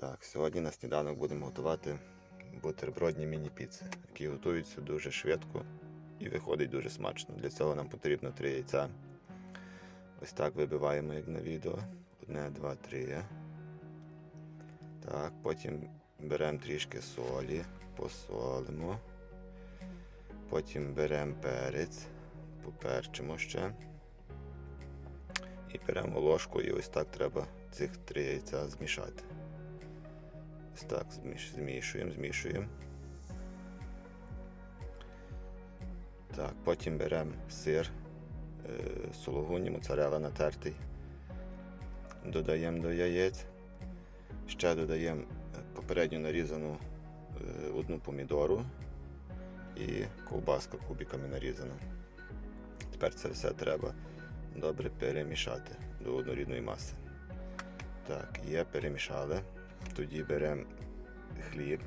Так, сьогодні на сніданок будемо готувати бутербродні міні-піци, які готуються дуже швидко і виходить дуже смачно. Для цього нам потрібно три яйця. Ось так вибиваємо, як на відео. Одне, два, три. Так, потім беремо трішки солі, посолимо. Потім беремо перець, поперчимо ще. І беремо ложку і ось так треба цих три яйця змішати. Ось так змішуємо, змішуємо. Так, потім беремо сир, е, сулугуні, моцарела натертий. Додаємо до яєць. Ще додаємо попередньо нарізану е, одну помідору і ковбаска кубиками нарізана. Тепер це все треба добре перемішати до однорідної маси. Так, є, перемішали. Тоді беремо хліб.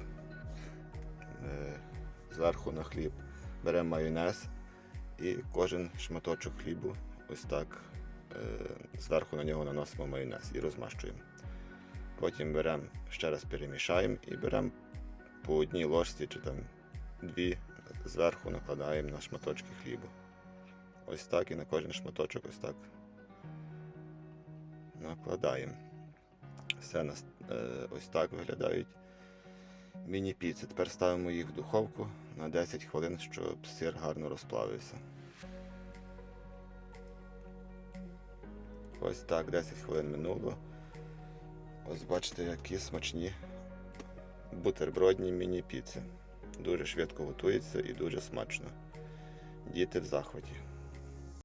Е, Зверху на хліб беремо майонез і кожен шматочок хлібу ось так е, зверху на нього наносимо майонез і розмащуємо. Потім беремо, ще раз перемішаємо і беремо по одній ложці чи там дві зверху накладаємо на шматочки хлібу. Ось так і на кожен шматочок ось так накладаємо. Все ось так виглядають міні-піци. Тепер ставимо їх в духовку на 10 хвилин, щоб сир гарно розплавився. Ось так, 10 хвилин минуло. Ось бачите, які смачні бутербродні міні-піци. Дуже швидко готується і дуже смачно. Діти в захваті.